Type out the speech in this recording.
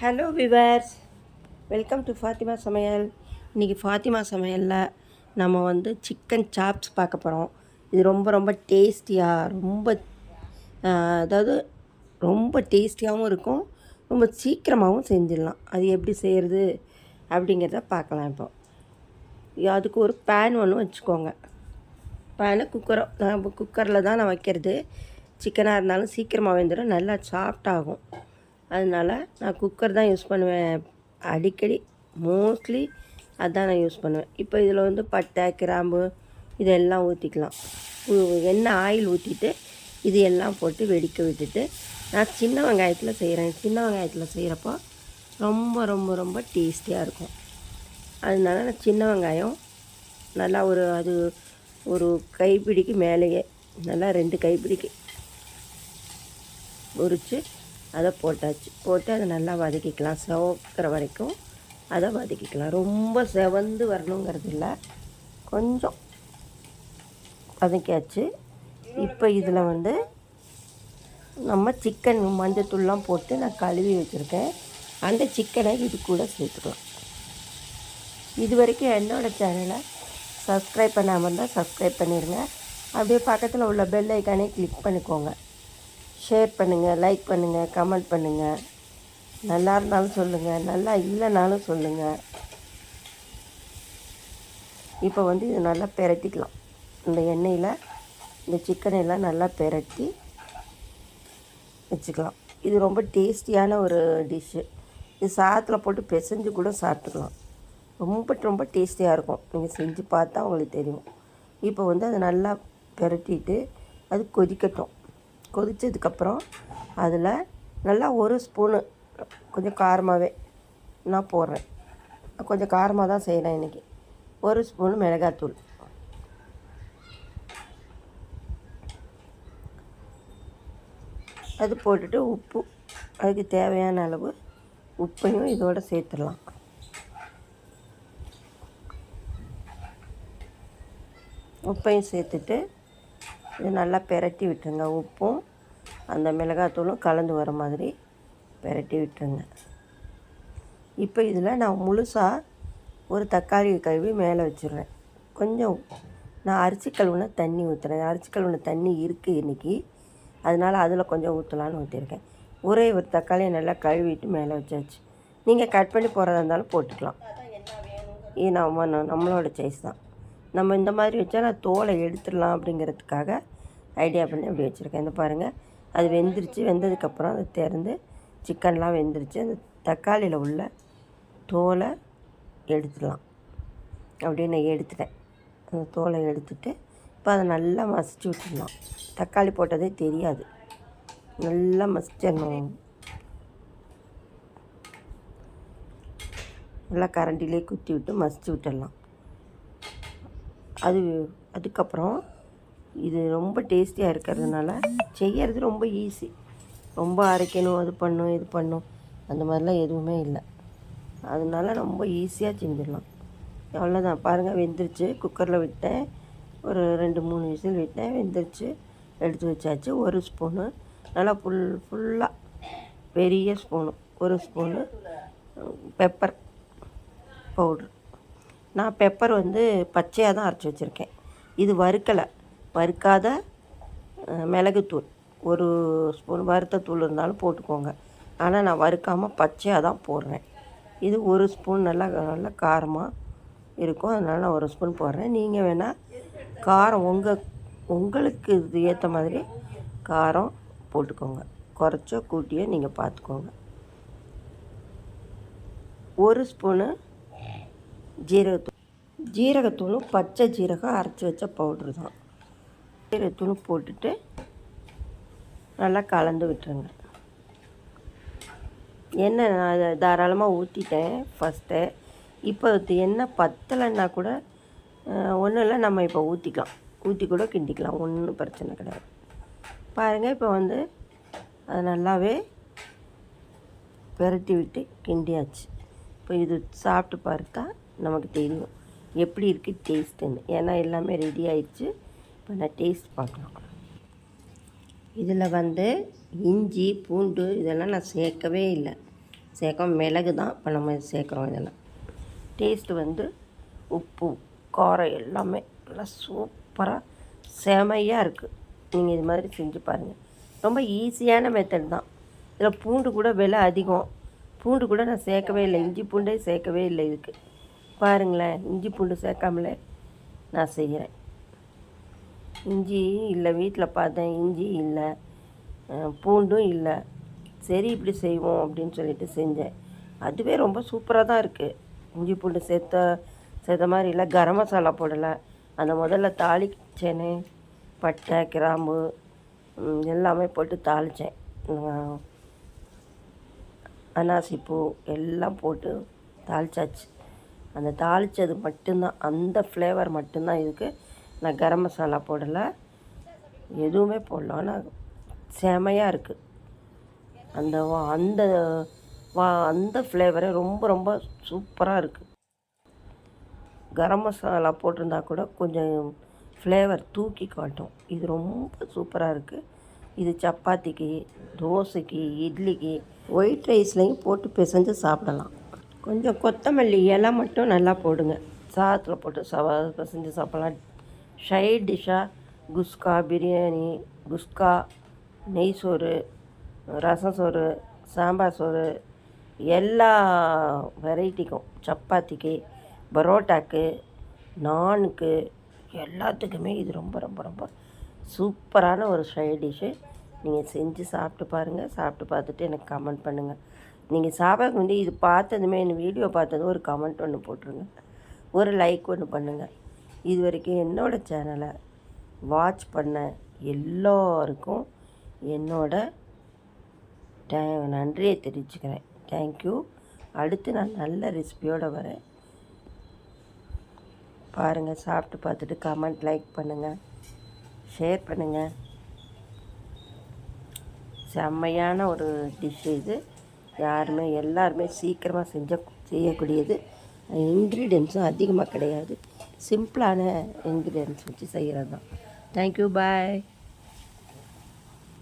Hello viewers welcome to Fatima சமையல் இன்றைக்கி ஃபாத்திமா சமையலில் நம்ம வந்து சிக்கன் சாப்ஸ் பார்க்க போகிறோம் இது ரொம்ப ரொம்ப டேஸ்டியாக ரொம்ப அதாவது ரொம்ப டேஸ்டியாகவும் இருக்கும். ரொம்ப சீக்கிரமாகவும் செஞ்சிடலாம். அது எப்படி செய்கிறது அப்படிங்கிறத பார்க்கலாம் இப்போ. அதுக்கு ஒரு பேன் ஒன்று வச்சுக்கோங்க. பேனு குக்கரோ நம்ம குக்கரில் தான் நான் வைக்கிறது. சிக்கனாக இருந்தாலும் சீக்கிரமாக வெந்துடும் நல்லா சாஃப்டாகும் அதனால நான் குக்கர் தான் யூஸ் பண்ணுவேன். அடிக்கடி மோஸ்ட்லி அதான் நான் யூஸ் பண்ணுவேன். இப்போ இதில் வந்து பட்டை கிராம்பு இதெல்லாம் ஊற்றிக்கலாம் எண்ணெய் ஆயில் ஊற்றிட்டு இது எல்லாம் போட்டு வெடிக்க விட்டுட்டு நான் சின்ன வெங்காயத்தில் செய்கிறேன் சின்ன வெங்காயத்தில் செய்கிறப்போ ரொம்ப ரொம்ப ரொம்ப டேஸ்டியாக இருக்கும். அதனால நான் சின்ன வெங்காயம் நல்லா ஒரு அது ஒரு கைப்பிடிக்கு மேலேயே நல்லா ரெண்டு கைப்பிடிக்கு உரித்து அதை போட்டாச்சு. போட்டு அதை நல்லா வதக்கிக்கலாம். செவக்கிற வரைக்கும் அதை வதக்கிக்கலாம். ரொம்ப செவந்து வரணுங்கிறது இல்லை. கொஞ்சம் வதக்கியாச்சு. இப்போ இதில் வந்து நம்ம சிக்கன் மஞ்சத்தூள்லாம் போட்டு நான் கழுவி வச்சுருக்கேன். அந்த சிக்கனை இது கூட சேர்த்துக்கலாம். இது வரைக்கும் என்னோடய சேனலை சப்ஸ்கிரைப் பண்ணாமல் இருந்தால் சப்ஸ்கிரைப் பண்ணிடுங்க அப்படியே பக்கத்தில் உள்ள பெல் ஐக்கானே கிளிக் பண்ணிக்கோங்க. ஷேர் பண்ணுங்கள் லைக் பண்ணுங்கள் கமெண்ட் பண்ணுங்கள் நல்லா இருந்தாலும் சொல்லுங்கள் நல்லா இல்லைனாலும் சொல்லுங்கள் இப்போ வந்து இது நல்லா பெரட்டிக்கலாம். இந்த எண்ணெயில் இந்த சிக்கனையெல்லாம் நல்லா பெரட்டி வச்சுக்கலாம். இது ரொம்ப டேஸ்டியான ஒரு டிஷ்ஷு இது சாதத்தில் போட்டு பிசைஞ்சு கூட சாப்பிட்டுக்கலாம். ரொம்ப ரொம்ப டேஸ்டியாக இருக்கும். நீங்கள் செஞ்சு பார்த்தா உங்களுக்கு தெரியும். இப்போ வந்து அதை நல்லா பெரட்டிட்டு அது கொதிக்கட்டும். கொதித்ததுக்கப்புறம் அதில் நல்லா ஒரு ஸ்பூனு கொஞ்சம் காரமாகவே நான் போடுறேன். கொஞ்சம் காரமாக தான் செய்கிறேன் இன்றைக்கி ஒரு ஸ்பூனு மிளகாத்தூள். அது போட்டுட்டு உப்பு அதுக்கு தேவையான அளவு உப்பையும் இதோட சேர்த்துடலாம். உப்பையும் சேர்த்துட்டு இது நல்லா பெரட்டி விட்டுருங்க உப்பும் அந்த மிளகாத்தூளும் கலந்து வர மாதிரி பெரட்டி விட்டுருங்க. இப்போ இதில் நான் முழுசாக ஒரு தக்காளி கழுவி மேலே வச்சிடுறேன். கொஞ்சம் நான் அரிசி கழுவுன தண்ணி ஊற்றுறேன் அரிசி கழுவுன தண்ணி இருக்குது இன்றைக்கி அதனால் அதில் கொஞ்சம் ஊற்றலான்னு ஊற்றிருக்கேன் ஒரே ஒரு தக்காளியை நல்லா கழுவிட்டு மேலே வச்சாச்சு. நீங்கள் கட் பண்ணி போகிறதா இருந்தாலும் போட்டுக்கலாம். இது நம்ம நம்மளோட சைஸ் தான். நம்ம இந்த மாதிரி வச்சா நான் தோலை எடுத்துடலாம் அப்படிங்கிறதுக்காக ஐடியா பண்ணி அப்படி வச்சுருக்கேன். இந்த பாருங்கள் அது வெந்துருச்சு. வெந்ததுக்கப்புறம் அதை திறந்து சிக்கன்லாம் வெந்துருச்சு. அந்த தக்காளியில் உள்ள தோலை எடுத்துடலாம். அப்படியே நான் எடுத்துட்டேன். அந்த தோலை எடுத்துட்டு இப்போ அதை நல்லா மசிச்சு விட்டுடலாம். தக்காளி போட்டதே தெரியாது. நல்லா மசிச்சிடணும். நல்லா கரண்டிலே குத்தி விட்டு மசிச்சு விட்டுடலாம். அது அதுக்கப்புறம் இது ரொம்ப டேஸ்டியாக இருக்கிறதுனால செய்யறது ரொம்ப ஈஸி ரொம்ப அரைக்கணும் அது பண்ணும் இது பண்ணும். அந்த மாதிரிலாம் எதுவுமே இல்லை. அதனால ரொம்ப ஈஸியாக செஞ்சிடலாம். அவ்வளோதான் பாருங்கள் வெந்துருச்சு. குக்கரில் விட்டேன். ஒரு ரெண்டு மூணு விசில் விட்டேன். வெந்துருச்சு. எடுத்து வச்சாச்சு. ஒரு ஸ்பூனு நல்லா ஃபுல் ஃபுல்லாக பெரிய ஸ்பூனு ஒரு ஸ்பூனு பெப்பர் பவுட்ரு நான் பெப்பர் வந்து பச்சையாக தான் அரைச்சி வச்சுருக்கேன். இது வறுக்கலை. வறுக்காத மிளகுத்தூள். ஒரு ஸ்பூன் வறுத்த தூள் இருந்தாலும் போட்டுக்கோங்க. ஆனால் நான் வறுக்காமல் பச்சையாக தான் போடுறேன். இது ஒரு ஸ்பூன் நல்லா நல்லா காரமாக இருக்கும். அதனால் நான் ஒரு ஸ்பூன் போடுறேன். நீங்கள் வேணால் காரம் உங்கள் உங்களுக்கு இது ஏற்ற மாதிரி காரம் போட்டுக்கோங்க. குறைச்சோ கூட்டியோ நீங்கள் பார்த்துக்கோங்க. ஒரு ஸ்பூனு ஜீரகத்தூள் ஜீரகத்தூளும் பச்சை ஜீரகம் அரைச்சி வச்ச பவுட்ரு தான். ஜீரகத்தூளும் போட்டுட்டு நல்லா கலந்து விட்டுருங்க. எண்ணெய் நான் அதை தாராளமாக ஊற்றிட்டேன் ஃபஸ்ட்டு இப்போ எண்ணெய் பத்தலைன்னா கூட ஒன்றும் இல்லை நம்ம இப்போ ஊற்றிக்கலாம் ஊற்றி கூட கிண்டிக்கலாம் ஒன்றும் பிரச்சனை கிடையாது. பாருங்கள் இப்போ வந்து அது நல்லாவே பெரட்டி விட்டு கிண்டியாச்சு. இப்போ இது சாப்பிட்டு பார்த்தா நமக்கு தெரியும். எப்படி இருக்குது டேஸ்ட்டுன்னு ஏன்னா எல்லாமே ரெடி ஆயிடுச்சு. இப்போ நான் டேஸ்ட் பார்க்கலாம். இதில் வந்து இஞ்சி பூண்டு இதெல்லாம் நான் சேர்க்கவே இல்லை. சேர்க்கோம் மிளகு தான் இப்போ நம்ம சேர்க்குறோம் இதெல்லாம். டேஸ்ட்டு வந்து உப்பு காரம் எல்லாமே நல்லா சூப்பராக செமையாக இருக்குது நீங்கள் இது மாதிரி செஞ்சு பாருங்கள் ரொம்ப ஈஸியான மெத்தட் தான். இதில் பூண்டு கூட விலை அதிகம். பூண்டு கூட நான் சேர்க்கவே இல்லை. இஞ்சி பூண்டே சேர்க்கவே இல்லை இதுக்கு. பாருங்களேன் இஞ்சி பூண்டு சேர்க்காமலே நான் செய்கிறேன். இஞ்சி இல்லை வீட்டில் பார்த்தேன் இஞ்சி இல்லை பூண்டும் இல்லை. சரி இப்படி செய்வோம் அப்படின்னு சொல்லிட்டு செஞ்சேன். அதுவே ரொம்ப சூப்பராக தான் இருக்குது இஞ்சி பூண்டு சேர்த்த சேர்த்த மாதிரி இல்லை. கரம் மசாலா போடலை. அந்த முதல்ல தாளிச்சேனே பட்டை கிராம்பு எல்லாமே போட்டு தாளித்தேன் அனாசிப்பூ எல்லாம் போட்டு தாளிச்சாச்சு. அந்த தாளித்தது மட்டும்தான் அந்த ஃப்ளேவர் மட்டும்தான் இதுக்கு நான் கரம் மசாலா போடலை. எதுவுமே போடல. ஆனால் செமையாக இருக்குது அந்த வா- அந்த வா அந்த ஃப்ளேவரே ரொம்ப ரொம்ப சூப்பராக இருக்குது கரம் மசாலா போட்டிருந்தா கூட கொஞ்சம் ஃப்ளேவர் தூக்கி காட்டும். இது ரொம்ப சூப்பராக இருக்குது இது சப்பாத்திக்கு தோசைக்கு இட்லிக்கு ஒயிட் ரைஸ்லையும் போட்டு பிசைஞ்சு சாப்பிடலாம். கொஞ்சம் கொத்தமல்லி இலை மட்டும் நல்லா போடுங்க. சாதத்தில் போட்டு சவா செஞ்சு சாப்பிட்லாம். சைட் டிஷ்ஷாக குஸ்கா பிரியாணி குஸ்கா நெய் சோறு ரசம் சோறு சாம்பார் சோறு எல்லா வெரைட்டிக்கும். சப்பாத்திக்கு பரோட்டாக்கு நானுக்கு எல்லாத்துக்குமே இது ரொம்ப ரொம்ப ரொம்ப சூப்பரான ஒரு சைட் டிஷ்ஷு நீங்கள் செஞ்சு சாப்பிட்டு பாருங்கள் சாப்பிட்டு பார்த்துட்டு எனக்கு கமெண்ட் பண்ணுங்கள் நீங்கள் சாப்பிட வந்து இது பார்த்ததுமே இந்த வீடியோ பார்த்ததும் ஒரு கமெண்ட் ஒன்று போட்டுருங்க. ஒரு லைக் ஒன்று பண்ணுங்கள் இது வரைக்கும் என்னோடய சேனலை வாட்ச் பண்ண எல்லோருக்கும் என்னோடய டே நன்றியை தெரிவிச்சுக்கிறேன். தேங்க்யூ அடுத்து நான் நல்ல ரெசிபியோடு வரேன். பாருங்கள் சாப்பிட்டு பார்த்துட்டு கமெண்ட் லைக் பண்ணுங்கள் ஷேர் பண்ணுங்கள் செம்மையான ஒரு டிஷ் இது. யாருமே எல்லாருமே சீக்கிரமாக செஞ்ச செய்யக்கூடியது. இன்க்ரீடியன்ஸும் அதிகமாக கிடையாது. சிம்பிளான இன்க்ரீடியன்ஸ் வச்சு செய்கிறது தான் தேங்க்யூ பாய்